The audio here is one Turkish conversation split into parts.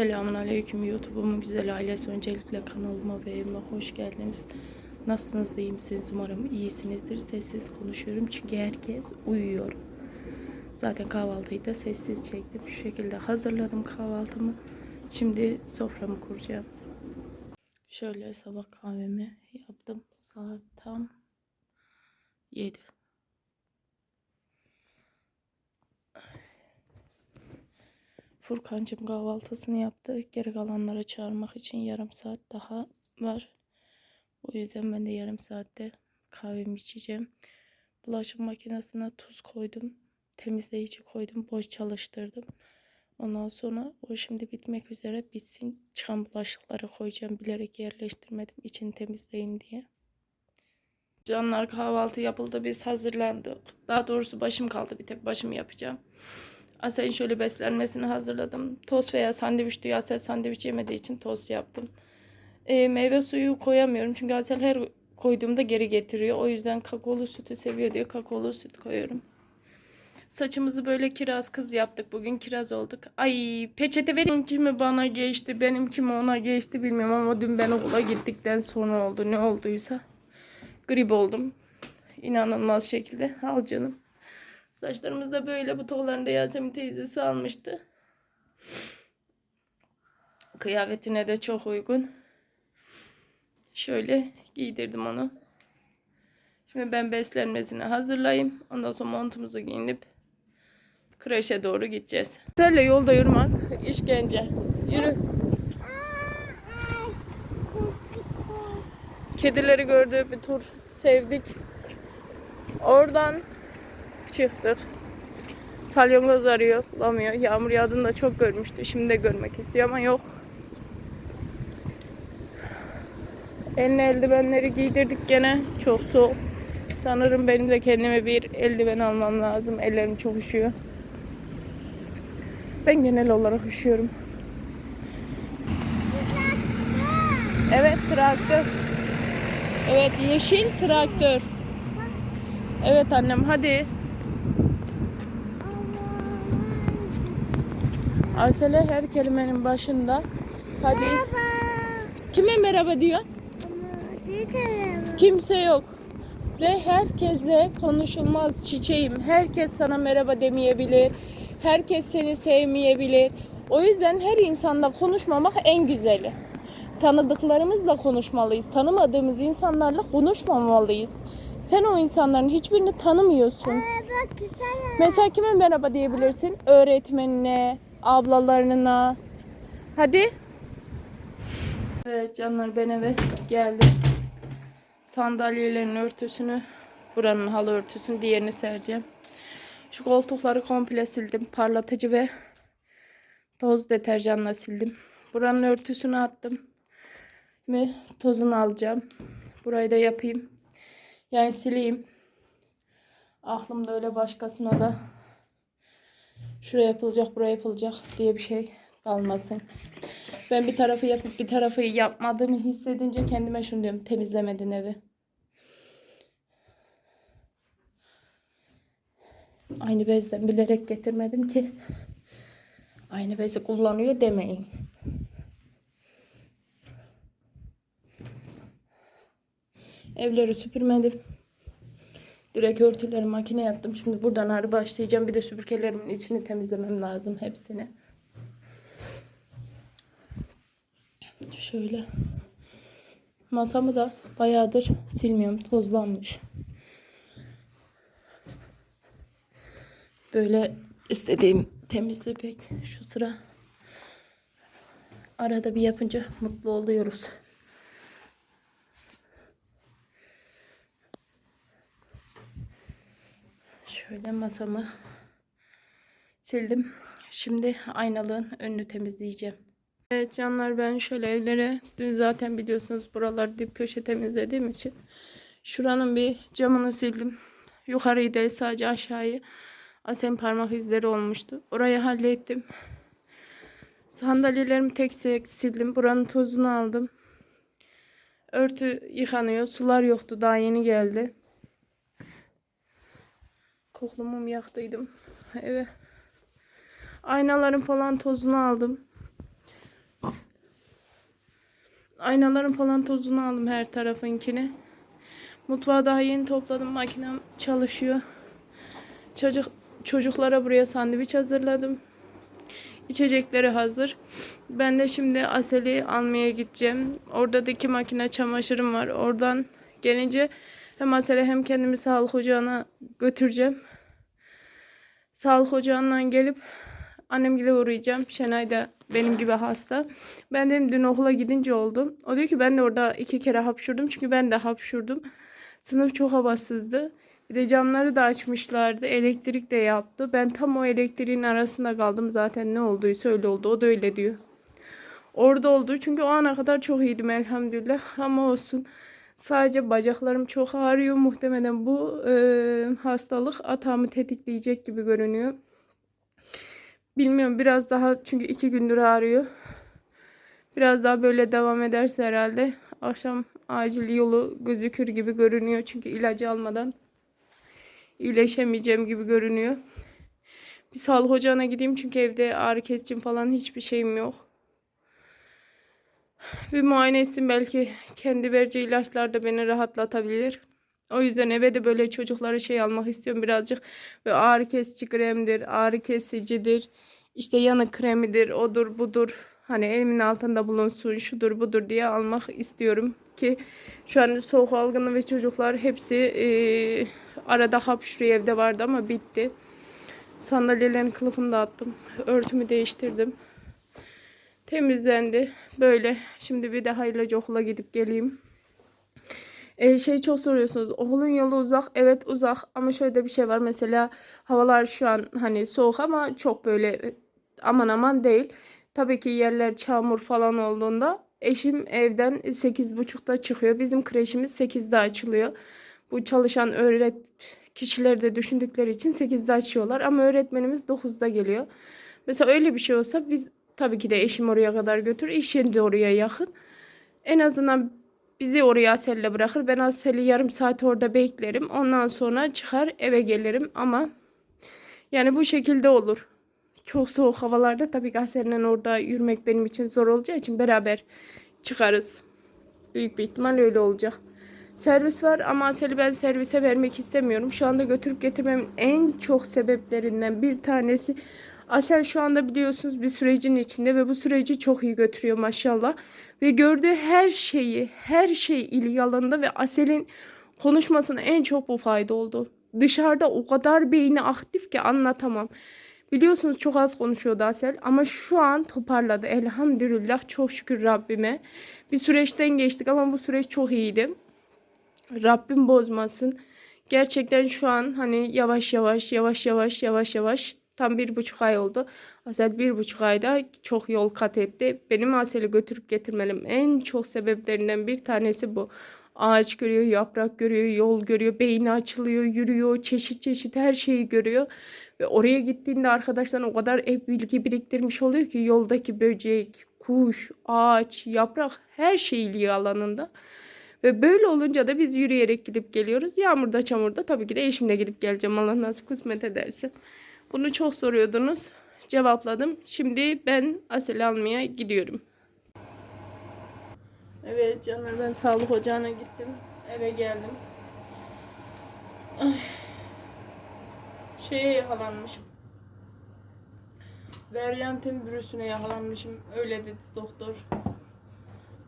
Selamun Aleyküm YouTube'umun güzel ailesi. Öncelikle kanalıma ve evime hoş geldiniz. Nasılsınız, iyi misiniz? Umarım iyisinizdir. Sessiz konuşuyorum çünkü herkes uyuyor. Zaten kahvaltıyı da sessiz çektim. Şu şekilde hazırladım kahvaltımı. Şimdi soframı kuracağım. Şöyle sabah kahvemi yaptım. Saat tam 7. Furkancığım kahvaltısını yaptı. Geri kalanlara çağırmak için yarım saat daha var. O yüzden ben de yarım saatte kahvemi içeceğim. Bulaşık makinesine tuz koydum. Temizleyici koydum. Boş çalıştırdım. Ondan sonra o şimdi bitmek üzere bitsin. Çıkan bulaşıkları koyacağım. Bilerek yerleştirmedim. İçini temizleyeyim diye. Canlar kahvaltı yapıldı. Biz hazırlandık. Daha doğrusu başım kaldı. Bir tek başım yapacağım. Asel'in şöyle beslenmesini hazırladım. Tost veya sandviç diyor. Asel sandviç yemediği için tost yaptım. E, meyve suyu koyamıyorum. Çünkü Asel her koyduğumda geri getiriyor. O yüzden kakaolu sütü seviyor diye kakaolu süt koyuyorum. Saçımızı böyle kiraz kız yaptık. Bugün kiraz olduk. Ay peçete benimki mi bana geçti, benimki mi ona geçti bilmiyorum ama dün ben okula gittikten sonra oldu. Ne olduysa. Grip oldum. İnanılmaz şekilde. Al canım. Saçlarımız da böyle bu tohlarını da Yasemin teyzesi almıştı. Kıyafetine de çok uygun. Şöyle giydirdim onu. Şimdi ben beslenmesini hazırlayayım. Ondan sonra montumuzu giyinip kreşe doğru gideceğiz. Senle yolda yürümek işkence. Yürü. Kedileri gördü bir tur sevdik. Oradan çıktık. Salyangoz arıyor, bulamıyor. Yağmur yağdığında çok görmüştü. Şimdi de görmek istiyor ama yok. Eline eldivenleri giydirdik gene. Çok soğuk. Sanırım benim de kendime bir eldiven almam lazım. Ellerim çok üşüyor. Ben genel olarak üşüyorum. Evet traktör. Evet yeşil traktör. Evet annem hadi. Aysele her kelimenin başında hadi. Kime merhaba diyor? Kimse yok. Ve herkesle konuşulmaz çiçeğim. Herkes sana merhaba demeyebilir. Herkes seni sevmeyebilir. O yüzden her insanla konuşmamak en güzeli. Tanıdıklarımızla konuşmalıyız. Tanımadığımız insanlarla konuşmamalıyız. Sen o insanların hiçbirini tanımıyorsun. Mesela kime merhaba diyebilirsin? Öğretmenine, ablalarına. Hadi. Evet canlar ben eve geldim. Sandalyelerin örtüsünü, buranın halı örtüsünü diğerini sereceğim. Şu koltukları komple sildim. Parlatıcı ve toz deterjanla sildim. Buranın örtüsünü attım. Ve tozunu alacağım. Burayı da yapayım. Yani sileyim. Aklımda öyle başkasına da şuraya yapılacak, buraya yapılacak diye bir şey kalmasın. Ben bir tarafı yapıp bir tarafı yapmadığımı hissedince kendime şunu diyorum. Temizlemedin evi. Aynı bezden bilerek getirmedim ki aynı bezi kullanıyor demeyin. Evleri süpürmedim. Direkt örtüleri makineye attım. Şimdi buradan ağrı başlayacağım. Bir de süpürgelerimin içini temizlemem lazım hepsini. Şöyle. Masamı da bayağıdır silmiyorum. Tozlanmış. Böyle istediğim temizliği pek şu sıra arada bir yapınca mutlu oluyoruz. Şöyle masamı sildim. Şimdi aynalığın önünü temizleyeceğim. Evet canlar ben şöyle evlere dün zaten biliyorsunuz buralar dip köşe temizlediğim için şuranın bir camını sildim. Yukarıyı değil sadece aşağıyı asem parmak izleri olmuştu. Orayı hallettim. Sandalyelerimi tek tek sildim. Buranın tozunu aldım. Örtü yıkanıyor. Sular yoktu. Daha yeni geldi. Koklu mum yaktıydım. Evet. Aynaların falan tozunu aldım. aynaların falan tozunu aldım her tarafınkini. Mutfağı daha yeni topladım. Makinem çalışıyor. Çocuk çocuklara buraya sandviç hazırladım. İçecekleri hazır. Ben de şimdi Asel'i almaya gideceğim. Oradaki makine çamaşırım var. Oradan gelince hem Asel'e hem kendimi sağlık ocağına götüreceğim. Sağlık ocağından gelip annemgile uğrayacağım. Şenay da benim gibi hasta. Ben dedim dün okula gidince oldu. O diyor ki ben de orada iki kere hapşurdum. Çünkü ben de hapşurdum. Sınıf çok havasızdı. Bir de camları da açmışlardı. Elektrik de yaptı. Ben tam o elektriğin arasında kaldım. Zaten ne olduysa öyle oldu. O da öyle diyor. Orada oldu. Çünkü o ana kadar çok iyiydim elhamdülillah. Ama olsun. Sadece bacaklarım çok ağrıyor. Muhtemelen bu e, hastalık atağımı tetikleyecek gibi görünüyor. Bilmiyorum biraz daha çünkü iki gündür ağrıyor. Biraz daha böyle devam ederse herhalde akşam acil yolu gözükür gibi görünüyor. Çünkü ilacı almadan iyileşemeyeceğim gibi görünüyor. Bir sağlık ocağına gideyim çünkü evde ağrı kesici falan hiçbir şeyim yok. Bir muayene etsin belki kendi vereceği ilaçlar da beni rahatlatabilir. O yüzden eve de böyle çocuklara şey almak istiyorum birazcık. Ve ağrı kesici kremdir, ağrı kesicidir. İşte yanık kremidir, odur budur. Hani elimin altında bulunsun, şudur budur diye almak istiyorum. Ki şu an soğuk algını ve çocuklar hepsi eee, arada hapşuruyor evde vardı ama bitti. Sandalyelerin kılıfını da attım. Örtümü değiştirdim. Temizlendi. Böyle. Şimdi bir de hayırlıca okula gidip geleyim. Ee, şey çok soruyorsunuz. Okulun yolu uzak. Evet uzak ama şöyle bir şey var. Mesela havalar şu an hani soğuk ama çok böyle aman aman değil. Tabii ki yerler çamur falan olduğunda eşim evden 8.30'da çıkıyor. Bizim kreşimiz 8'de açılıyor. Bu çalışan öğret kişileri de düşündükleri için 8'de açıyorlar ama öğretmenimiz 9'da geliyor. Mesela öyle bir şey olsa biz tabii ki de eşim oraya kadar götürür. İş yeri de oraya yakın. En azından bizi oraya Asel'le bırakır. Ben Asel'i yarım saat orada beklerim. Ondan sonra çıkar eve gelirim ama yani bu şekilde olur. Çok soğuk havalarda tabii ki Asel'le orada yürümek benim için zor olacağı için beraber çıkarız. Büyük bir ihtimal öyle olacak. Servis var ama Asel'i ben servise vermek istemiyorum. Şu anda götürüp getirmemin en çok sebeplerinden bir tanesi Asel şu anda biliyorsunuz bir sürecin içinde ve bu süreci çok iyi götürüyor maşallah. Ve gördüğü her şeyi, her şey ilgi ve Asel'in konuşmasına en çok bu fayda oldu. Dışarıda o kadar beyni aktif ki anlatamam. Biliyorsunuz çok az konuşuyordu Asel ama şu an toparladı. Elhamdülillah çok şükür Rabbime. Bir süreçten geçtik ama bu süreç çok iyiydi. Rabbim bozmasın. Gerçekten şu an hani yavaş yavaş yavaş yavaş yavaş yavaş tam bir buçuk ay oldu. Asel bir buçuk ayda çok yol kat etti. Benim Asel'i götürüp getirmelim en çok sebeplerinden bir tanesi bu. Ağaç görüyor, yaprak görüyor, yol görüyor, beyni açılıyor, yürüyor, çeşit çeşit her şeyi görüyor. Ve oraya gittiğinde arkadaşlar o kadar hep bilgi biriktirmiş oluyor ki yoldaki böcek, kuş, ağaç, yaprak her şey ilgi alanında. Ve böyle olunca da biz yürüyerek gidip geliyoruz. Yağmurda çamurda tabii ki de eşimle gidip geleceğim Allah nasip kısmet ederse. Bunu çok soruyordunuz. Cevapladım. Şimdi ben Asel'i almaya gidiyorum. Evet canlar ben sağlık ocağına gittim. Eve geldim. Ay. Şeye yakalanmışım. Varyantin virüsüne yakalanmışım. Öyle dedi doktor.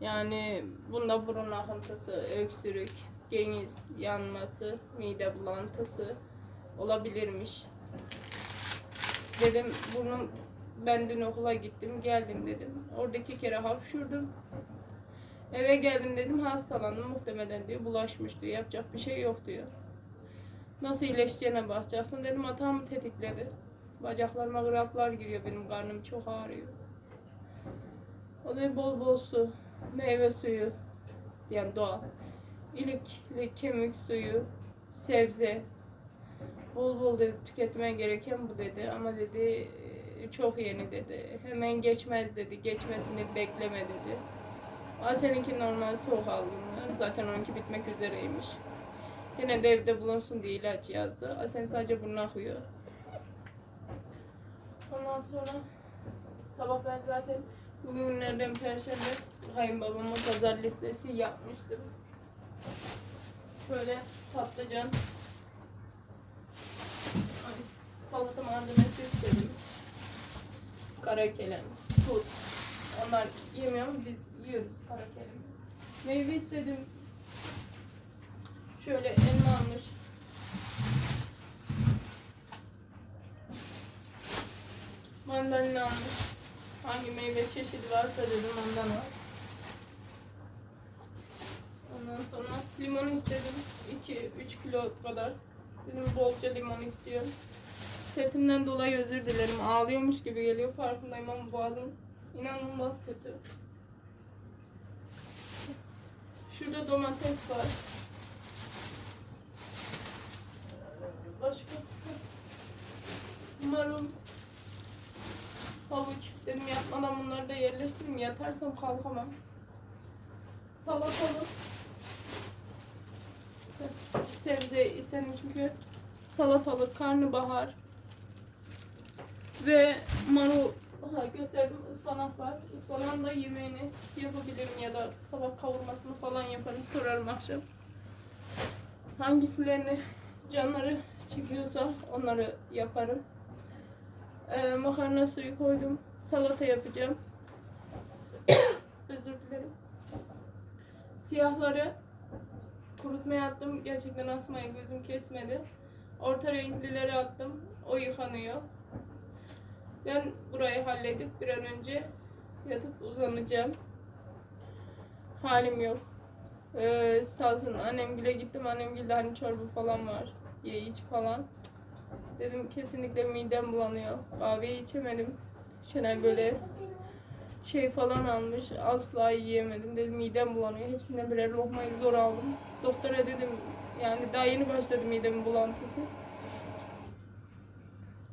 Yani bunda burun akıntısı, öksürük, geniz yanması, mide bulantısı olabilirmiş. Dedim bunu ben dün okula gittim geldim dedim. Orada iki kere hapşurdum. Eve geldim dedim hastalandım muhtemelen diyor bulaşmış diyor yapacak bir şey yok diyor. Nasıl iyileşeceğine bakacaksın dedim hatamı tetikledi. Bacaklarıma graplar giriyor benim karnım çok ağrıyor. O da bol bol su, meyve suyu yani doğal. İlikli kemik suyu, sebze, bol bol dedi tüketmen gereken bu dedi ama dedi "e, çok yeni dedi. Hemen geçmez dedi. Geçmesini bekleme dedi. Ama seninki normal soğuk algınlığı. Zaten onunki bitmek üzereymiş. Yine de evde bulunsun diye ilaç yazdı. Asen sadece burnu akıyor. Ondan sonra sabah ben zaten Bugün günlerden perşembe kayınbabama pazar listesi yapmıştım. Şöyle patlıcan, salata malzemesi istedim. Kara kelem, tuz. Onlar yemiyor ama biz yiyoruz kara kelem. Meyve istedim. Şöyle elma almış. Mandalina almış. Hangi meyve çeşidi varsa dedim ondan al. Ondan sonra limon istedim. 2-3 kilo kadar. Dedim bolca limon istiyorum. Sesimden dolayı özür dilerim. Ağlıyormuş gibi geliyor. Farkındayım ama boğazım inanılmaz kötü. Şurada domates var. Başka? Marul. Havuç. Dedim yatmadan bunları da yerleştireyim. Yatarsam kalkamam. Salatalık. Sebze istedim çünkü salatalık, karnabahar ve marul ha, gösterdim ıspanak var. Ispanağın da yemeğini yapabilirim ya da sabah kavurmasını falan yaparım. Sorarım akşam. Hangisilerini canları çekiyorsa onları yaparım. Ee, makarna suyu koydum. Salata yapacağım. Özür dilerim. Siyahları kurutmaya attım. Gerçekten asmaya gözüm kesmedi. Orta renklileri attım. O yıkanıyor. Ben burayı halledip bir an önce yatıp uzanacağım. Halim yok. Ee, sağ olsun annemgile gittim. Annemgilde hani çorba falan var. Ye iç falan. Dedim kesinlikle midem bulanıyor. Kahveyi içemedim. Şöyle böyle şey falan almış. Asla yiyemedim. Dedim midem bulanıyor. Hepsinden birer lokmayı zor aldım. Doktora dedim yani daha yeni başladı midemin bulantısı.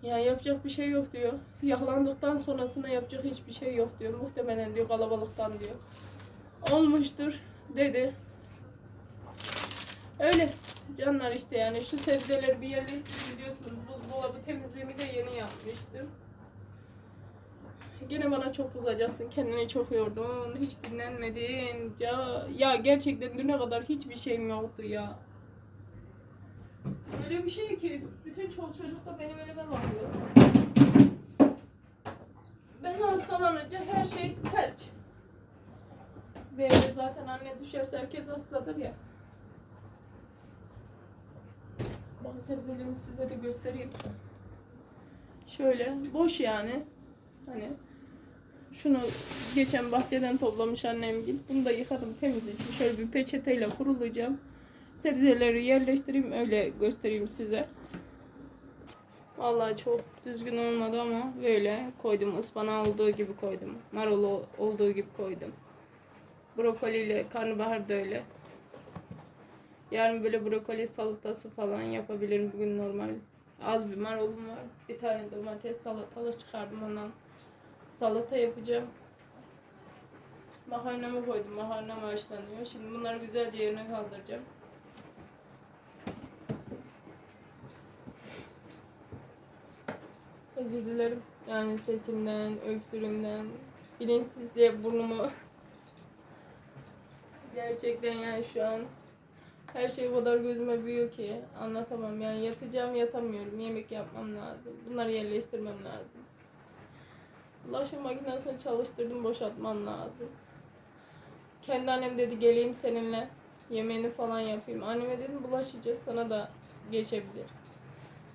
Ya yapacak bir şey yok diyor. Yakalandıktan sonrasında yapacak hiçbir şey yok diyor. Muhtemelen diyor kalabalıktan diyor. Olmuştur dedi. Öyle canlar işte yani şu sebzeleri bir yerleştirip biliyorsunuz buzdolabı temizliğimi de yeni yapmıştım. Gene bana çok kızacaksın. Kendini çok yordun. Hiç dinlenmedin. Ya, ya gerçekten düne kadar hiçbir şeyim yoktu ya. Öyle bir şey ki bütün çoluk çocuk da benim elime bakıyor. Ben hastalanınca her şey felç. Ve zaten anne düşerse herkes hastadır ya. Bazı sebzelerimi size de göstereyim. Şöyle boş yani. Hani şunu geçen bahçeden toplamış annem gibi. Bunu da yıkadım temizledim. Şöyle bir peçeteyle kurulayacağım. Sebzeleri yerleştireyim öyle göstereyim size. Vallahi çok düzgün olmadı ama böyle koydum. Ispanağı olduğu gibi koydum. Marulu olduğu gibi koydum. Brokoliyle karnabahar da öyle. Yarın böyle brokoli salatası falan yapabilirim. Bugün normal az bir marulum var. Bir tane domates salatalık çıkardım ondan. Salata yapacağım. Makarnamı koydum. Makarnam haşlanıyor. Şimdi bunları güzelce yerine kaldıracağım. Özür dilerim. Yani sesimden, öksürüğümden, bilinçsizce burnumu gerçekten yani şu an her şey o kadar gözüme büyüyor ki anlatamam. Yani yatacağım yatamıyorum. Yemek yapmam lazım. Bunları yerleştirmem lazım. Bulaşık makinesini çalıştırdım boşaltmam lazım. Kendi annem dedi geleyim seninle yemeğini falan yapayım. Anneme dedim bulaşacağız sana da geçebilir.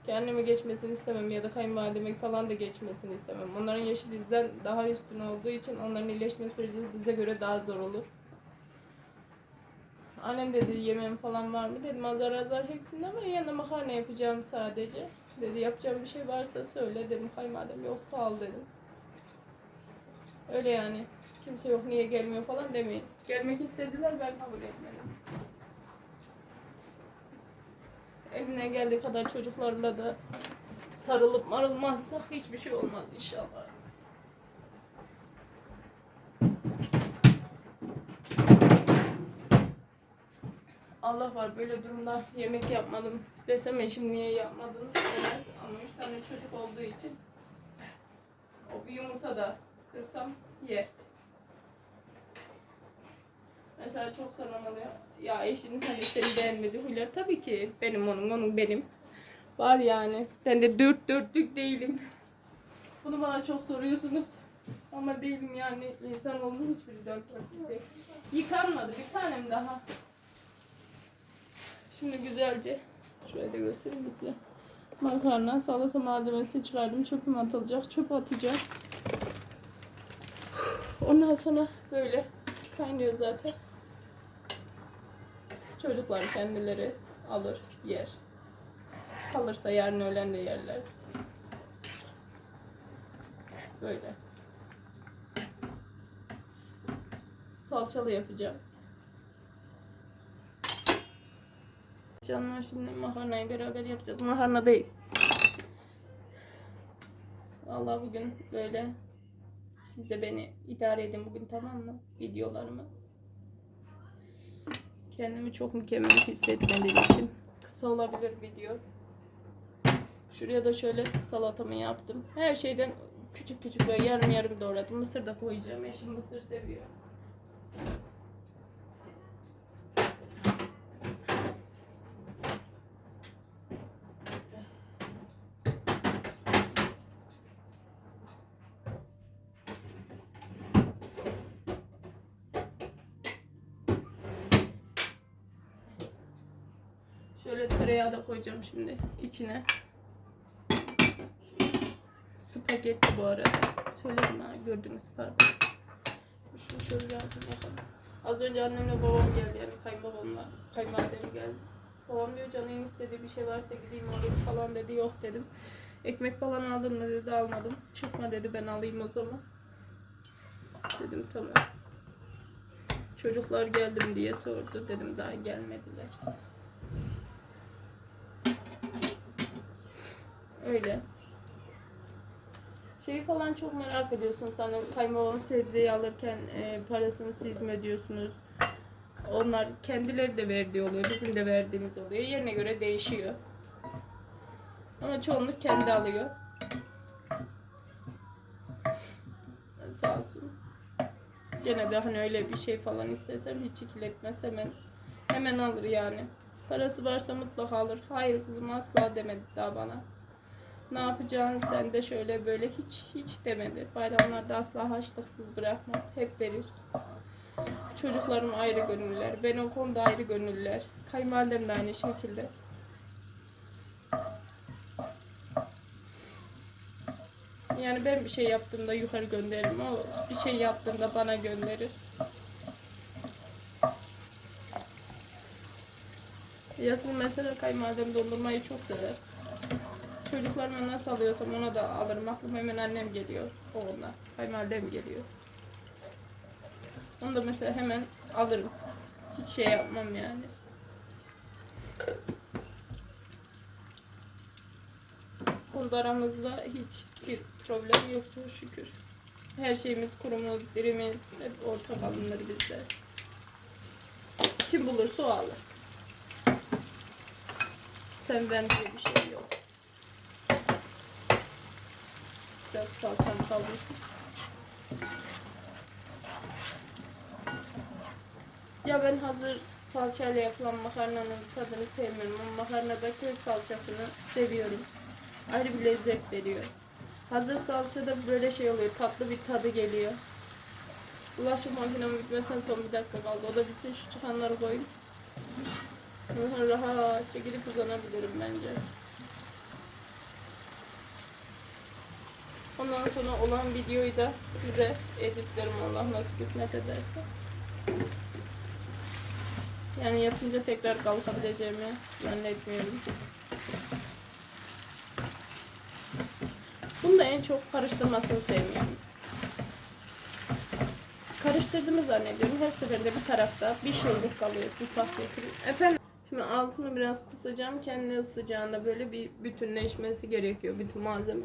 Kendime geçmesini istemem ya da kayınvalideme falan da geçmesini istemem. Onların yaşı bizden daha üstün olduğu için onların iyileşme süreci bize göre daha zor olur. Annem dedi yemeğim falan var mı? Dedim azar azar hepsinden var. Yanına makarna yapacağım sadece. Dedi yapacağım bir şey varsa söyle. Dedim kayınvalidem yok sağ ol dedim. Öyle yani. Kimse yok niye gelmiyor falan demeyin. Gelmek istediler ben kabul etmedim. Eline geldiği kadar çocuklarla da sarılıp marılmazsak hiçbir şey olmaz inşallah. Allah var böyle durumda yemek yapmadım desem eşim niye yapmadınız demez ama üç tane çocuk olduğu için o bir yumurta da kırsam ye. Mesela çok soran oluyor. Ya eşinin seni beğenmedi huylar. Tabii ki benim onun, onun benim. Var yani. Ben de dört dörtlük değilim. Bunu bana çok soruyorsunuz. Ama değilim yani. İnsan olmuş hiçbiri dört dörtlük değil. Yıkanmadı. Bir tanem daha. Şimdi güzelce şöyle de göstereyim size. Makarna, salata malzemesi çıkardım. Çöpüm atılacak. Çöp atacağım. Ondan sonra böyle kaynıyor zaten. Çocuklar kendileri alır, yer. Kalırsa yarın öğlen de yerler. Böyle. Salçalı yapacağım. Canlar şimdi makarnayı beraber yapacağız. Makarna değil. Allah bugün böyle siz de beni idare edin bugün tamam mı? Videolarımı. Kendimi çok mükemmel hissetmediğim için kısa olabilir video. Şuraya da şöyle salatamı yaptım. Her şeyden küçük küçük böyle yarım yarım doğradım. Mısır da koyacağım. Eşim mısır seviyor. Şöyle tereyağı da koyacağım şimdi içine. Spagetti bu arada. Söyledim ha gördünüz pardon. Şunu şöyle lazım. Az önce annemle babam geldi yani kayınbabamla kayınvalidem geldi. Babam diyor canın istediği bir şey varsa gideyim alayım falan dedi yok dedim. Ekmek falan aldın mı dedi almadım. Çıkma dedi ben alayım o zaman. Dedim tamam. Çocuklar geldim diye sordu. Dedim daha gelmediler. Öyle. Şeyi falan çok merak ediyorsunuz. Hani kayınbabam sebzeyi alırken e, parasını siz mi ödüyorsunuz? Onlar kendileri de verdiği oluyor. Bizim de verdiğimiz oluyor. Yerine göre değişiyor. Ama çoğunluk kendi alıyor. Sağ olsun. Gene de hani öyle bir şey falan istesem hiç ikiletmez hemen hemen alır yani. Parası varsa mutlaka alır. Hayır kızım asla demedi daha bana. Ne yapacağını sen de şöyle böyle hiç hiç demedi. Bayramlarda asla haçlıksız bırakmaz. Hep verir. Çocuklarım ayrı gönüllüler. Ben o konuda ayrı gönüllüler. Kayınvalidem de aynı şekilde. Yani ben bir şey yaptığımda yukarı gönderirim. O bir şey yaptığında bana gönderir. Yazın mesela kayınvalidem dondurmayı çok sever. Çocuklarıma nasıl alıyorsam ona da alırım. Aklıma hemen annem geliyor. O ona. Kayınvalidem geliyor. Onu da mesela hemen alırım. Hiç şey yapmam yani. Konuda aramızda hiçbir problem yoktur şükür. Her şeyimiz kurumuz, dirimiz, hep ortak alınır bizde. Kim bulursa o alır. Sen ben diye bir şey yok. Biraz salçam kavrulsun. Ya ben hazır salçayla yapılan makarnanın tadını sevmiyorum ama makarnada köy salçasını seviyorum. Ayrı bir lezzet veriyor. Hazır salçada böyle şey oluyor, tatlı bir tadı geliyor. Bulaşık makinem bitmesinden son bir dakika kaldı. O da bitsin şu çıkanları koyayım. Rahatça gidip uzanabilirim bence. Ondan sonra olan videoyu da size editlerim Allah nasip kısmet ederse. Yani yapınca tekrar kalkabileceğimi zannetmiyorum. Bunu da en çok karıştırmasını sevmiyorum. Karıştırdığımı zannediyorum. Her seferinde bir tarafta bir şeylik kalıyor. Bir getiriyor. Efendim? Şimdi altını biraz kısacağım. Kendi ısıcağında böyle bir bütünleşmesi gerekiyor bütün malzeme.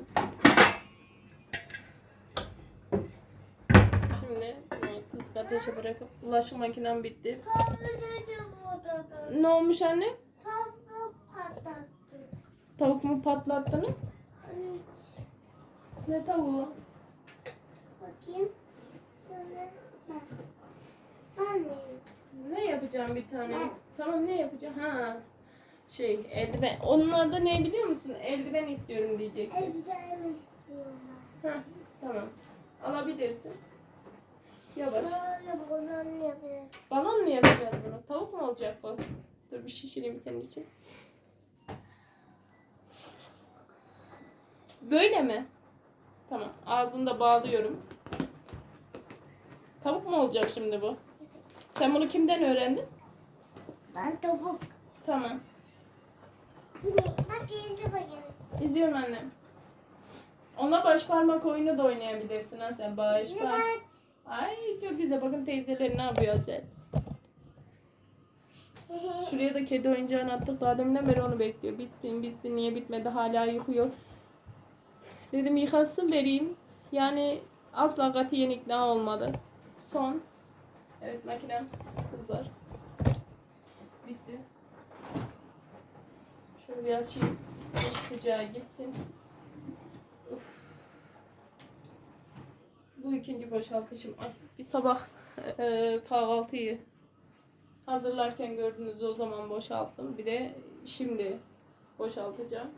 Şimdi ateşe bırakıp bulaşık makinem bitti. Ne olmuş anne? Tavuk mu patlattınız? Ne tavuğu? Bakayım. Şöyle. Anne. yapacağım bir tane. Tamam ne yapacağım? Ha. Şey eldiven. Onun adı ne biliyor musun? Eldiven istiyorum diyeceksin. Elbisemi istiyorum Ha tamam. Alabilirsin. Yavaş. balon mu yapacağız bunu? Tavuk mu olacak bu? Dur bir şişireyim senin için. Böyle mi? Tamam. Ağzında bağlıyorum. Tavuk mu olacak şimdi bu? Sen bunu kimden öğrendin? Ben topuk. Tamam. Bak izle bakayım. İzliyorum annem. Ona baş parmak oyunu da oynayabilirsin ha sen. Baş parmak. Ay çok güzel. Bakın teyzeleri ne yapıyor sen. Şuraya da kedi oyuncağını attık. Daha deminden beri onu bekliyor. Bitsin bitsin niye bitmedi hala yıkıyor. Dedim yıkasın vereyim. Yani asla katiyen ikna olmadı. Son. Evet makinem kızlar. Bitti. Şöyle bir açayım. Sıcağı gitsin. Bu ikinci boşaltışım. Ay, bir sabah e, kahvaltıyı hazırlarken gördüğünüz o zaman boşalttım. Bir de şimdi boşaltacağım.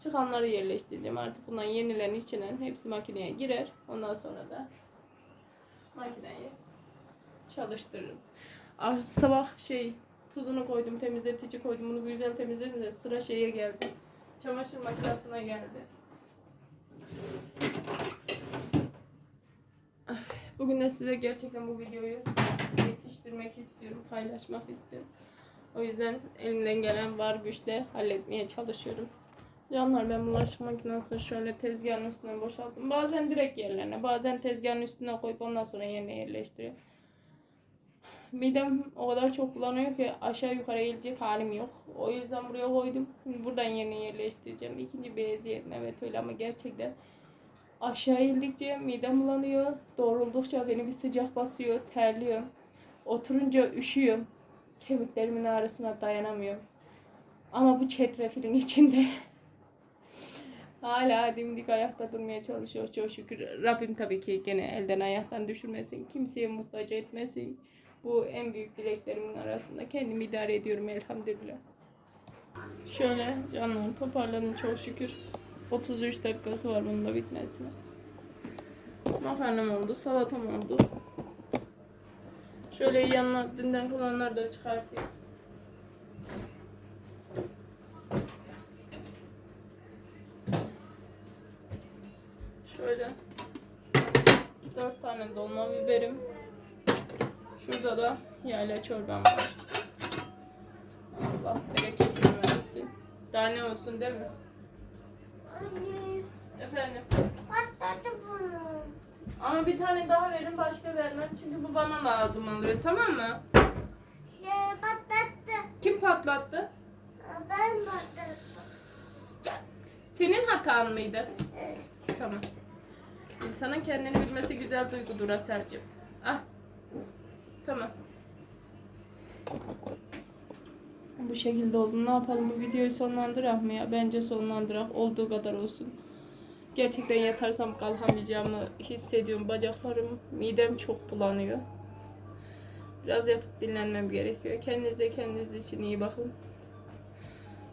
Çıkanları yerleştireceğim. Artık bundan yenilen içinen hepsi makineye girer. Ondan sonra da makineyi çalıştırırım. Ah, sabah şey tuzunu koydum, temizletici koydum. Bunu güzel temizledim de sıra şeye geldi. Çamaşır makinesine geldi. Bugün de size gerçekten bu videoyu yetiştirmek istiyorum, paylaşmak istiyorum. O yüzden elimden gelen var güçle halletmeye çalışıyorum. Canlar ben bulaşık makinesini şöyle tezgahın üstüne boşalttım. Bazen direkt yerlerine, bazen tezgahın üstüne koyup ondan sonra yerine yerleştiriyorum. Midem o kadar çok bulanıyor ki aşağı yukarı eğilecek halim yok. O yüzden buraya koydum. Buradan yerine yerleştireceğim. İkinci beyaz yerine evet öyle ama gerçekten aşağı indikçe midem bulanıyor. Doğruldukça beni bir sıcak basıyor. Terliyorum. Oturunca üşüyorum. Kemiklerimin ağrısına dayanamıyorum. Ama bu çetrefilin içinde hala dimdik ayakta durmaya çalışıyor çok şükür. Rabbim tabii ki gene elden ayaktan düşürmesin. Kimseye muhtaç etmesin. Bu en büyük dileklerimin arasında. Kendimi idare ediyorum elhamdülillah. Şöyle canlarım toparladım çok şükür. 33 dakikası var bunun da bitmesine. Makarnam oldu, salatam oldu. Şöyle yanına dünden kalanları da çıkartayım. Şöyle dört tane dolma biberim. Şurada da yayla çorbam var. Allah bereketini versin. Daha ne olsun değil mi? Anne Efendim. patladı bunu. Ama bir tane daha verin başka vermem çünkü bu bana lazım oluyor tamam mı? Şey patlattı. Kim patlattı? Ben patlattım. Senin hatan mıydı? Evet. Tamam. İnsanın kendini bilmesi güzel duygudur Aselcim. Ah. Tamam. Bu şekilde oldu. Ne yapalım bu videoyu sonlandırak mı ya? Bence sonlandırak. Olduğu kadar olsun. Gerçekten yatarsam kalkamayacağımı hissediyorum. Bacaklarım, midem çok bulanıyor. Biraz yatıp dinlenmem gerekiyor. Kendinize kendiniz için iyi bakın.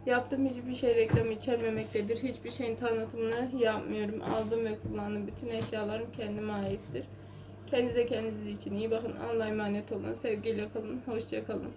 Yaptığım hiçbir şey reklam içermemektedir. Hiçbir şeyin tanıtımını yapmıyorum. Aldığım ve kullandığım bütün eşyalarım kendime aittir. Kendinize kendiniz için iyi bakın. Allah'a emanet olun. Sevgiyle kalın. Hoşça kalın.